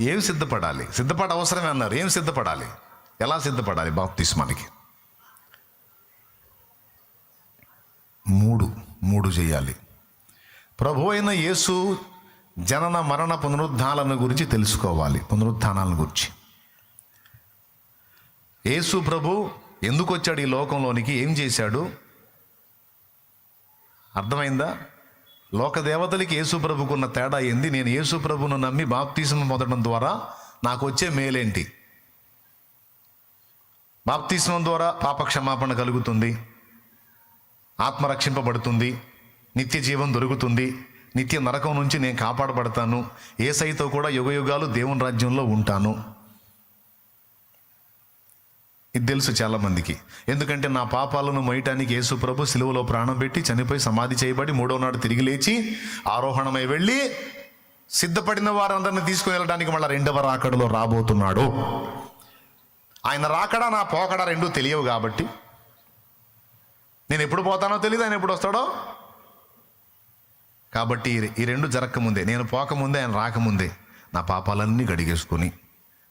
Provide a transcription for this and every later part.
ఏమి సిద్ధపడాలి? సిద్ధపడ అవసరమే అన్నారు. ఏం సిద్ధపడాలి? ఎలా సిద్ధపడాలి బాప్తిస్మానికి? మూడు మూడు చేయాలి. ప్రభు అయిన యేసు జనన మరణ పునరుద్ధాలను గురించి తెలుసుకోవాలి. పునరుద్ధానాలను గురించి. యేసు ప్రభు ఎందుకు వచ్చాడు ఈ లోకంలోనికి? ఏం చేశాడు? అర్థమైందా? లోక దేవతలకి యేసుప్రభుకున్న తేడా ఏంది? నేను యేసుప్రభును నమ్మి బాప్తీసం పొందడం ద్వారా నాకు వచ్చే మేలేంటి? బాప్తీసం ద్వారా పాప క్షమాపణ కలుగుతుంది ఆత్మ రక్షింపబడుతుంది నిత్య జీవం దొరుకుతుంది నిత్య నరకం నుంచి నేను కాపాడబడతాను ఏసైతో కూడా యుగయుగాలు దేవుని రాజ్యంలో ఉంటాను. ఇది తెలుసు చాలామందికి ఎందుకంటే నా పాపాలను మోయటానికి యేసు ప్రభు సిలువలో ప్రాణం పెట్టి చనిపోయి సమాధి చేయబడి మూడో నాడు తిరిగి లేచి ఆరోహణమై వెళ్ళి సిద్ధపడిన వారందరిని తీసుకుని వెళ్ళడానికి మళ్ళీ రెండవ రాకడలో రాబోతున్నాడు. ఆయన రాకడా నా పోకడా రెండు తెలియవు కాబట్టి. నేను ఎప్పుడు పోతానో తెలియదు ఆయన ఎప్పుడు వస్తాడో? కాబట్టి ఈ- రెండు జరగకముందే. నేను పోకముందే ఆయన రాకముందే నా పాపాలన్నీ గడిగేసుకొని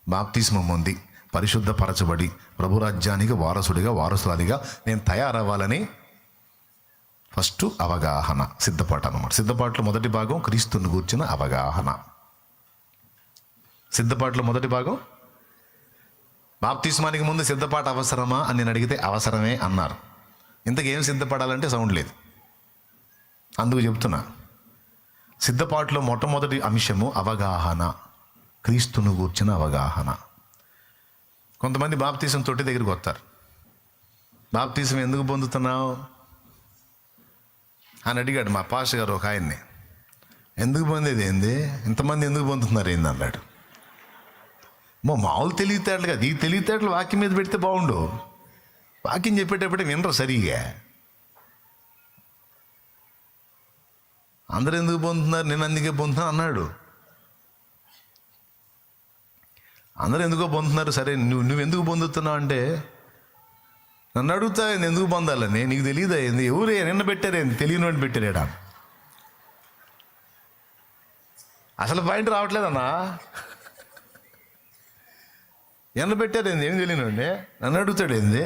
బాప్తిస్మం ఉంది. పరిశుద్ధపరచబడి ప్రభురాజ్యానికి వారసుడిగా వారసురాలిగా నేను తయారవ్వాలని ఫస్ట్ అవగాహన సిద్ధపాటు అన్నమాట. సిద్ధపాటులో మొదటి భాగం క్రీస్తుని గూర్చిన అవగాహన. సిద్ధపాట్లో మొదటి భాగం బాప్తిస్మానికి ముందు సిద్ధపాట అవసరమా అని నేను అడిగితే అవసరమే అన్నారు. ఇంతకేం సిద్ధపడాలంటే సౌండ్ లేదు. అందుకు చెప్తున్నా. సిద్ధపాటులో మొట్టమొదటి అంశము అవగాహన క్రీస్తును గూర్చిన అవగాహన. కొంతమంది బాప్తీసం తొట్టి దగ్గరికి వస్తారు. బాప్తీసం ఎందుకు పొందుతున్నావు? అని అడిగాడు మా పాష గారు ఒక ఆయన్ని. ఎందుకు పొందేది ఏంది? ఇంతమంది ఎందుకు పొందుతున్నారు ఏంది అన్నాడు. మా మామూలు తెలివితేటలు కాదు ఈ తెలివితేటలు వాక్యం మీద పెడితే బాగుండు. వాక్యం చెప్పేటప్పుడే వినరు సరిగా. అందరు ఎందుకు పొందుతున్నారు? నేను అందుకే పొందుతున్నాను అన్నాడు. అందరూ ఎందుకో పొందుతున్నారు? సరే నువ్వు నువ్వు ఎందుకు పొందుతున్నావు అంటే నన్ను అడుగుతా ఎందుకు పొందాలని నీకు తెలియదా ఏంది? ఎవరే నిన్న పెట్టారేంది తెలియని వాడిని పెట్టారేడా? అసలు పాయింట్ రావట్లేదన్నా ఎన్న పెట్టారేంది ఏం తెలియనండి నన్ను అడుగుతాడు ఏంది?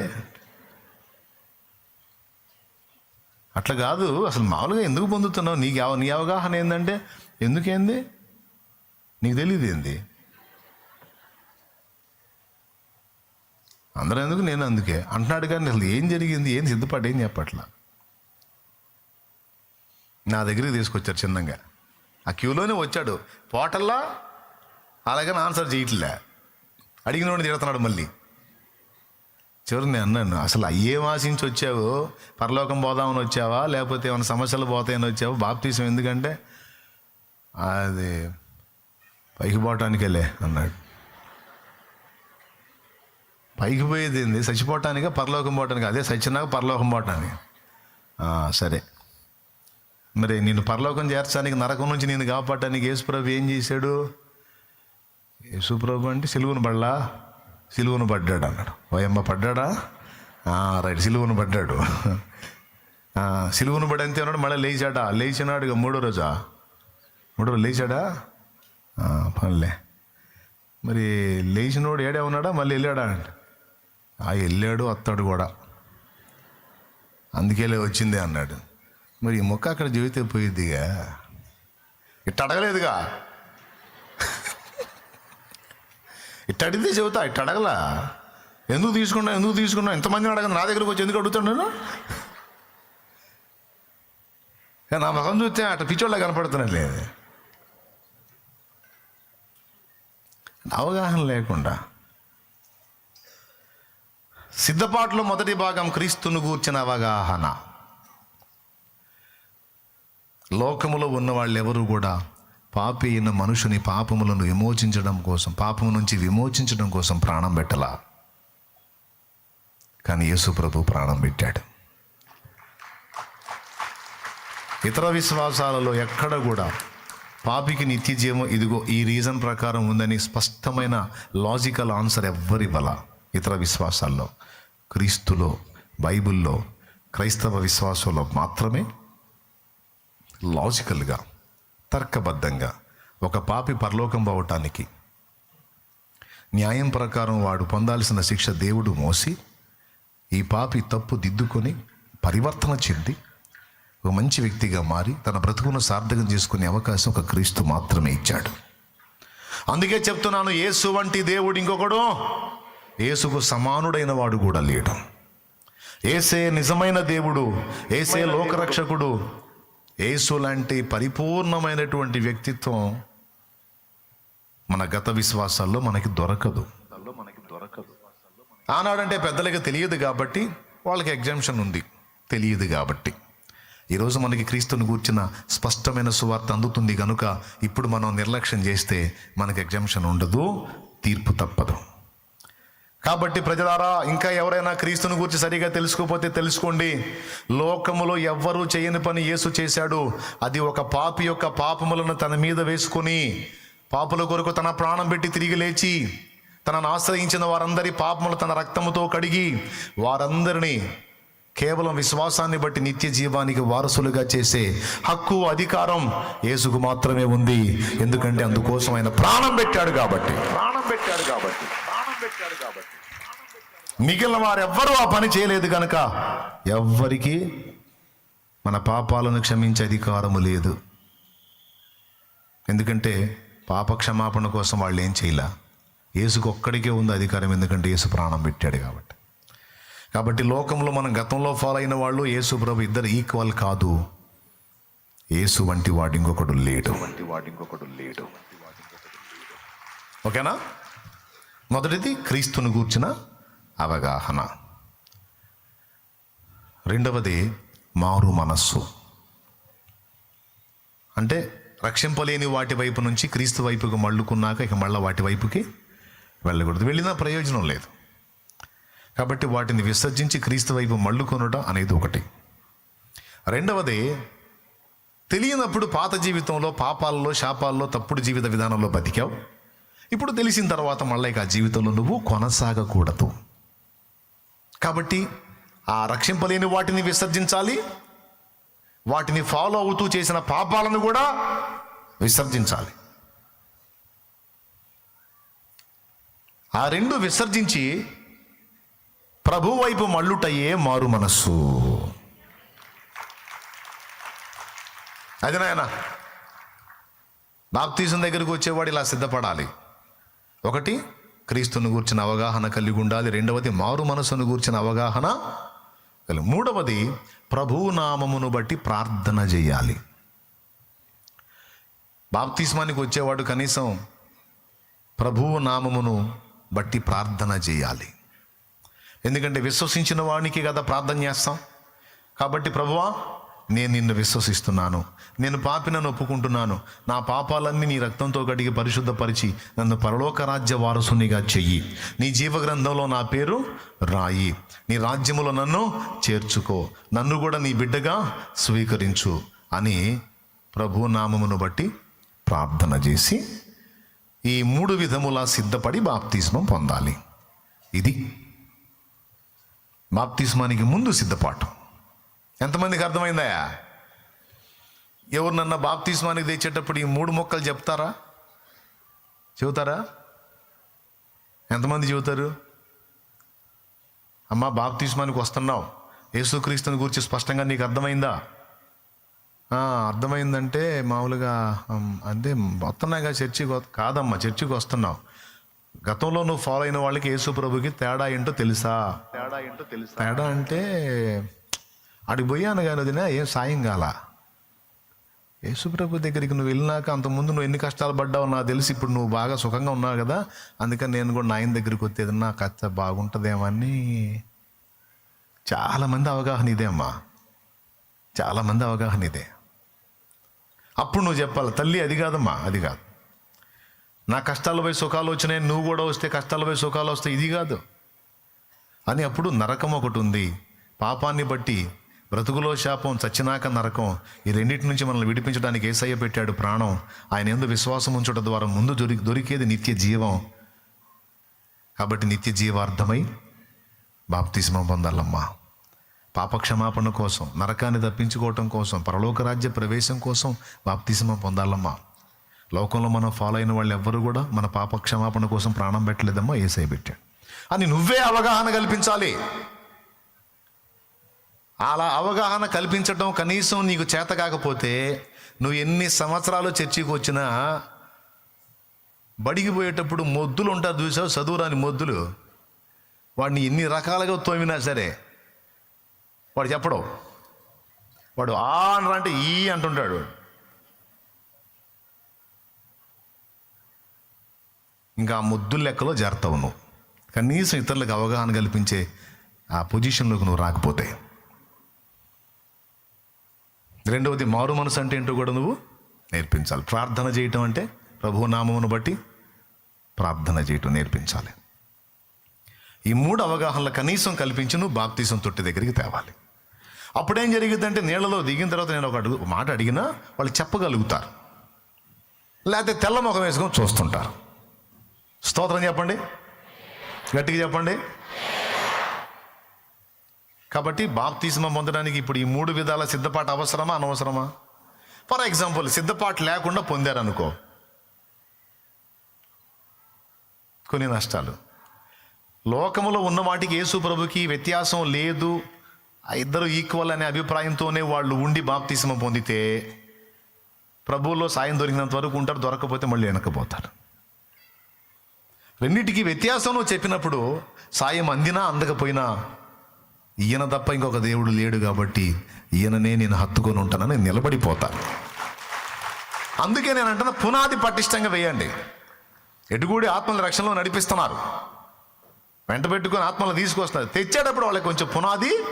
అట్లా కాదు అసలు మామూలుగా ఎందుకు పొందుతున్నావు? నీకు నీ అవగాహన ఏంటంటే ఎందుకేంది? నీకు తెలియదు ఏంది? అందరూ ఎందుకు నేను అందుకే? అంటున్నాడు కానీ అసలు ఏం జరిగింది? ఏం సిద్ధపడి ఏం చెప్పట్లా? నా దగ్గరికి తీసుకొచ్చారు చిన్నంగా. ఆ క్యూలోనే వచ్చాడు. పోటల్లా? అలాగని ఆన్సర్ చేయట్లే. అడిగిన వాడిని తిడుతున్నాడు మళ్ళీ. చివరి నేను అన్నాను అసలు ఏం ఆశించి వచ్చావు? పరలోకం పోదామని వచ్చావా? లేకపోతే ఏమైనా సమస్యలు పోతాయని వచ్చావా? బాప్తీసం ఎందుకంటే? అది పైకి పోవటానికెళ్ళే అన్నాడు. పైకి పోయేది ఏంది చచ్చిపోవటానికా పరలోకం పోవటానికి? అదే చచ్చినాక పరలోకం పోవటానికి. సరే. మరి నేను పరలోకం చేర్చడానికి నరకం నుంచి నేను కాపాడటానికి యేసుప్రభు ఏం చేశాడు? యేసుప్రభు అంటే సిలువను పడలా? సిలువను పడ్డాడు అన్నాడు. ఓయమ్మ పడ్డాడా? రైట్. సిలువను పడ్డాడు. సిలువును సిలువను పడి అంతే ఉన్నాడు మళ్ళీ లేచాడా? లేచినాడు ఇక మూడో రోజా? మూడో రోజు లేచాడా? పనులే మరి లేచినోడు ఏడే ఉన్నాడా? మళ్ళీ వెళ్ళాడా? అంటే ఆ వెళ్ళాడు వస్తాడు కూడా. అందుకేలే వచ్చిందే అన్నాడు. మరి ఈ మొక్క అక్కడ జీవితే పోయిద్దిగా? ఇట్ట అడగలేదుగా? ఇట్ట అడిగితే చెబుతా ఇట్ట అడగలా? ఎందుకు తీసుకున్నా ఎందుకు తీసుకున్నా? ఎంతమందిని అడగను నా దగ్గరకు వచ్చి ఎందుకు అడుగుతాడు నేను ఏ, నా ముఖం చూస్తే అట్ట పిచ్చోళ్ళ కనపడుతున్నాడు లేదు అవగాహన లేకుండా సిద్ధపాటులో మొదటి భాగం క్రీస్తును గూర్చిన అవగాహన. లోకములో ఉన్న వాళ్ళెవరూ కూడా పాపి అయిన మనుషుని పాపములను విమోచించడం కోసం పాపము నుంచి విమోచించడం కోసం ప్రాణం పెట్టలా. కానీ యేసు ప్రభు ప్రాణం పెట్టాడు. ఇతర విశ్వాసాలలో ఎక్కడ కూడా పాపికి నిత్య జీవం ఇదిగో ఈ రీజన్ ప్రకారం ఉందని స్పష్టమైన లాజికల్ ఆన్సర్ ఎవ్వరివ్వలా. ఇతర విశ్వాసాల్లో క్రీస్తులో బైబిల్లో క్రైస్తవ విశ్వాసంలో మాత్రమే లాజికల్గా తర్కబద్ధంగా ఒక పాపి పరలోకం పోవటానికి న్యాయం ప్రకారం వాడు పొందాల్సిన శిక్ష దేవుడు మోసి ఈ పాపి తప్పు దిద్దుకొని పరివర్తన చెంది ఒక మంచి వ్యక్తిగా మారి తన బ్రతుకును సార్థకం చేసుకునే అవకాశం ఒక క్రీస్తు మాత్రమే ఇచ్చాడు. అందుకే చెప్తున్నాను యేసు వంటి దేవుడు ఇంకొకడు యేసుకు సమానుడైన వాడు కూడా లేడు. ఏసే నిజమైన దేవుడు ఏసే లోకరక్షకుడు యేసు లాంటి పరిపూర్ణమైనటువంటి వ్యక్తిత్వం మన గత విశ్వాసాల్లో మనకి దొరకదు. ఆనాడంటే పెద్దలకి తెలియదు కాబట్టి వాళ్ళకి ఎగ్జామ్షన్ ఉంది తెలియదు కాబట్టి. ఈరోజు మనకి క్రీస్తుని గూర్చిన స్పష్టమైన సువార్త అందుతుంది కనుక ఇప్పుడు మనం నిర్లక్ష్యం చేస్తే మనకి ఎగ్జామ్షన్ ఉండదు తీర్పు తప్పదు. కాబట్టి ప్రజలారా ఇంకా ఎవరైనా క్రీస్తుని గురించి సరిగా తెలుసుకోకపోతే తెలుసుకోండి. లోకములో ఎవ్వరూ చేయని పని యేసు చేశాడు. అది ఒక పాపి యొక్క పాపములను తన మీద వేసుకొని పాపుల కొరకు తన ప్రాణం పెట్టి తిరిగి లేచి తనను ఆశ్రయించిన వారందరి పాపములు తన రక్తముతో కడిగి వారందరినీ కేవలం విశ్వాసాన్ని బట్టి నిత్య జీవానికి వారసులుగా చేసే హక్కు అధికారం యేసుకు మాత్రమే ఉంది. ఎందుకంటే అందుకోసం ఆయన ప్రాణం పెట్టాడు కాబట్టి. ప్రాణం పెట్టాడు కాబట్టి. పెట్టాడు కాబట్టి. మిగిలిన వారెవ్వరూ ఆ పని చేయలేదు కనుక ఎవ్వరికి మన పాపాలను క్షమించే అధికారము లేదు. ఎందుకంటే పాప క్షమాపణ కోసం వాళ్ళు ఏం చేయలే. యేసుకు ఒక్కడికే ఉంది అధికారం ఎందుకంటే యేసు ప్రాణం పెట్టాడు కాబట్టి. కాబట్టి లోకంలో మనం గతంలో ఫాలో అయిన వాళ్ళు యేసు ప్రభు ఇద్దరు ఈక్వల్ కాదు. యేసు వంటి వాడు ఇంకొకడు లేడు. వంటి వాడు ఇంకొకడు లేడు. ఓకేనా? మొదటిది క్రీస్తుని గూర్చిన అవగాహన. రెండవది మారు మనస్సు. అంటే రక్షింపలేని వాటి వైపు నుంచి క్రీస్తు వైపుకు మళ్ళుకున్నాక ఇక మళ్ళీ వాటి వైపుకి వెళ్ళకూడదు. వెళ్ళినా ప్రయోజనం లేదు. కాబట్టి వాటిని విసర్జించి క్రీస్తు వైపు మళ్ళుకొనడం అనేది ఒకటి. రెండవది తెలియనప్పుడు పాత జీవితంలో పాపాల్లో శాపాల్లో తప్పుడు జీవిత విధానంలో బతికావు. ఇప్పుడు తెలిసిన తర్వాత మళ్ళీ ఇక ఆ జీవితంలో నువ్వు కొనసాగకూడదు. కాబట్టి ఆ రక్షింపలేని వాటిని విసర్జించాలి. వాటిని ఫాలో అవుతూ చేసిన పాపాలను కూడా విసర్జించాలి. ఆ రెండు విసర్జించి ప్రభు వైపు మళ్ళుటయ్యే మారు మనస్సు. అది నాయన బాప్తీసం దగ్గరకు వచ్చేవాడు ఇలా సిద్ధపడాలి. ఒకటి క్రీస్తుని గూర్చిన అవగాహన కలిగి ఉండాలి. రెండవది మారు మనసును గూర్చిన అవగాహన కలిగి మూడవది ప్రభువు నామమును బట్టి ప్రార్థన చేయాలి బాప్తిస్మానికి వచ్చేవాడు కనీసం ప్రభువు నామమును బట్టి ప్రార్థన చేయాలి ఎందుకంటే విశ్వసించిన వానికి కదా ప్రార్థన చేస్తాం కాబట్టి ప్రభువా నేను నిన్ను విశ్వసిస్తున్నాను. నేను పాపినను ఒప్పుకుంటున్నాను. నా పాపాలన్నీ నీ రక్తంతో కడిగి పరిశుద్ధపరిచి నన్ను పరలోక రాజ్య వారసునిగా చెయ్యి. నీ జీవగ్రంథంలో నా పేరు రాయి. నీ రాజ్యములో నన్ను చేర్చుకో. నన్ను కూడా నీ బిడ్డగా స్వీకరించు అని ప్రభు నామమును బట్టి ప్రార్థన చేసి ఈ మూడు విధములా సిద్ధపడి బాప్తిస్మం పొందాలి. ఇది బాప్తిస్మానికి ముందు సిద్ధపాఠం. ఎంతమందికి అర్థమైందా ఎవరినన్నా బాప్తిస్మానికి తెచ్చేటప్పుడు ఈ మూడు మొక్కలు చెప్తారా? చెబుతారా? ఎంతమంది చెబుతారు? అమ్మా బాప్తిస్మానికి వస్తున్నావు. యేసుక్రీస్తుని గురించి స్పష్టంగా నీకు అర్థమైందా? అర్థమైందంటే మామూలుగా అంటే వస్తున్నాయిగా చర్చికి కాదమ్మా చర్చికి వస్తున్నావు. గతంలో నువ్వు ఫాలో అయిన వాళ్ళకి యేసు ప్రభుకి తేడా ఏంటో తెలుసా? తేడా ఏంటో తెలుసా? తేడా అంటే అడిగి పోయాను కానీ వదిన ఏం సాయం కాల? యేసుప్రభు దగ్గరికి నువ్వు వెళ్ళినాక అంతకుముందు నువ్వు ఎన్ని కష్టాలు పడ్డావు నాకు తెలిసి ఇప్పుడు నువ్వు బాగా సుఖంగా ఉన్నావు కదా అందుకని నేను కూడా నాయన దగ్గరికి వచ్చేది నా కథ బాగుంటుందేమో అని. చాలామంది అవగాహన ఇదే అమ్మా. చాలామంది అవగాహన ఇదే. అప్పుడు నువ్వు చెప్పాలి తల్లి అది కాదమ్మా అది కాదు. నా కష్టాలు సుఖాలు వచ్చినాయి నువ్వు కూడా వస్తే కష్టాలు సుఖాలు వస్తాయి ఇది కాదు. అని అప్పుడు నరకం ఒకటి ఉంది. పాపాన్ని బట్టి బ్రతుకులో శాపం చచ్చినాక నరకం ఈ రెండింటి నుంచి మనల్ని విడిపించడానికి ఏసయ్య పెట్టాడు ప్రాణం. ఆయన ఎందు విశ్వాసం ఉంచడం ద్వారా ముందు దొరి దొరికేది నిత్య జీవం. కాబట్టి నిత్య జీవార్థమై బాప్తిస్మం పొందాలమ్మా. పాపక్షమాపణ కోసం నరకాన్ని తప్పించుకోవటం కోసం పరలోక రాజ్య ప్రవేశం కోసం బాప్తిస్మం పొందాలమ్మా. లోకంలో మనం ఫాలో అయిన వాళ్ళు ఎవ్వరు కూడా మన పాప క్షమాపణ కోసం ప్రాణం పెట్టలేదమ్మా ఏసై పెట్టాడు. అని నువ్వే అవగాహన కల్పించాలి. అలా అవగాహన కల్పించడం కనీసం నీకు చేత కాకపోతే నువ్వు ఎన్ని సంవత్సరాలు చర్చికి వచ్చినా బడికి పోయేటప్పుడు మొద్దులు ఉంటారు చూసావు చదువురాని మొద్దులు. వాడిని ఎన్ని రకాలుగా తోమినా సరే వాడు చెప్పడం. వాడు ఆ అనరా అంటే ఈ అంటుంటాడు. ఇంకా ఆ ముద్దుల లెక్కలో చేరతావు నువ్వు కనీసం ఇతరులకు అవగాహన కల్పించే ఆ పొజిషన్లోకి నువ్వు రాకపోతే. రెండవది మారు మనసు అంటే ఏంటో కూడా నువ్వు నేర్పించాలి. ప్రార్థన చేయటం అంటే ప్రభు నామమును బట్టి ప్రార్థన చేయటం నేర్పించాలి. ఈ మూడు అవగాహనలు కనీసం కల్పించి నువ్వు బాప్తీసం తొట్టి దగ్గరికి తేవాలి. అప్పుడేం జరిగిందంటే నీళ్ళలో దిగిన తర్వాత నేను ఒక అడుగు మాట అడిగినా వాళ్ళు చెప్పగలుగుతారు. లేకపోతే తెల్ల ముఖం వేసుకొని చూస్తుంటారు. స్తోత్రం చెప్పండి. గట్టిగా చెప్పండి. కాబట్టి బాప్తిస్మం పొందడానికి ఇప్పుడు ఈ మూడు విధాల సిద్ధపాటు అవసరమా? అనవసరమా? ఫర్ ఎగ్జాంపుల్ సిద్ధపాటు లేకుండా పొందారనుకో. కొన్ని నష్టాలు. లోకములో ఉన్న వాటికి యేసు ప్రభుకి వ్యత్యాసం లేదు. ఇద్దరు ఈక్వల్ అనే అభిప్రాయంతోనే వాళ్ళు ఉండి బాప్తిస్మం పొందితే ప్రభువులో సాయం దొరికినంత వరకు ఉంటారు దొరకకపోతే మళ్ళీ వెనకపోతారు. రెండింటికి వ్యత్యాసం చెప్పినప్పుడు సాయం అందినా అందకపోయినా ఈయన తప్ప ఇంకొక దేవుడు లేడు కాబట్టి ఈయననే నేను హత్తుకొని ఉంటానని నిలబడిపోతా. అందుకే నేను అంటున్నా పునాది పటిష్టంగా వేయండి. ఎటుగూడి ఆత్మల రక్షణలో నడిపిస్తున్నారు. వెంట పెట్టుకొని ఆత్మలు తీసుకొస్తున్నారు. తెచ్చేటప్పుడు వాళ్ళకి కొంచెం పునాది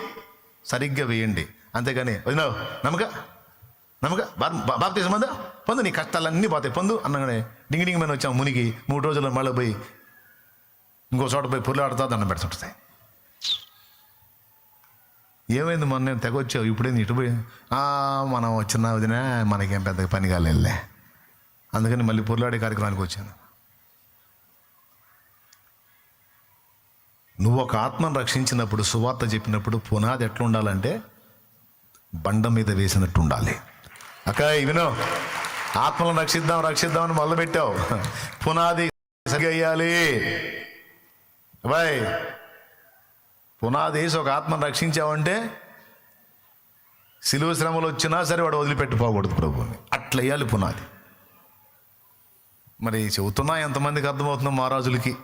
సరిగ్గా వేయండి. అంతేగాని వదినా నమ్మక? నమ్మక? బాప్తీసం మందా పొందు నీ కష్టాలన్నీ పోతాయి. పొందు అన్నగానే డింగి డింగి మీద వచ్చాం మునిగి మూడు రోజుల్లో మళ్ళీ పోయి ఇంకో చోట పోయి పుర్లాడుతా దండం పెడుతుంటుంది ఏమైంది మొన్న నేను తెగొచ్చావు ఇప్పుడేంది ఇటు పోయి? "ఆ, మనం వచ్చిన వదిన మనకేం పెద్ద పని కాలేదులే. అందుకని మళ్ళీ పుర్లాడే కార్యక్రమానికి వచ్చాను. నువ్వు ఒక ఆత్మను రక్షించినప్పుడు సువార్త చెప్పినప్పుడు పునాది ఎట్లా ఉండాలంటే బండ మీద వేసినట్టు ఉండాలి అక్క విను. ఆత్మలను రక్షిద్దాం రక్షిద్దామని మొదలుపెట్టావు. పునాది సరిగయ్యాలి. బాయ్. పునాది వేసి ఒక ఆత్మను రక్షించావంటే సిలువ శ్రమలు వచ్చినా సరే వాడు వదిలిపెట్టిపోకూడదు ప్రభుని అట్లా వేయాలి పునాది. మరి చెబుతున్నా ఎంతమందికి అర్థమవుతుందో మహారాజులకి.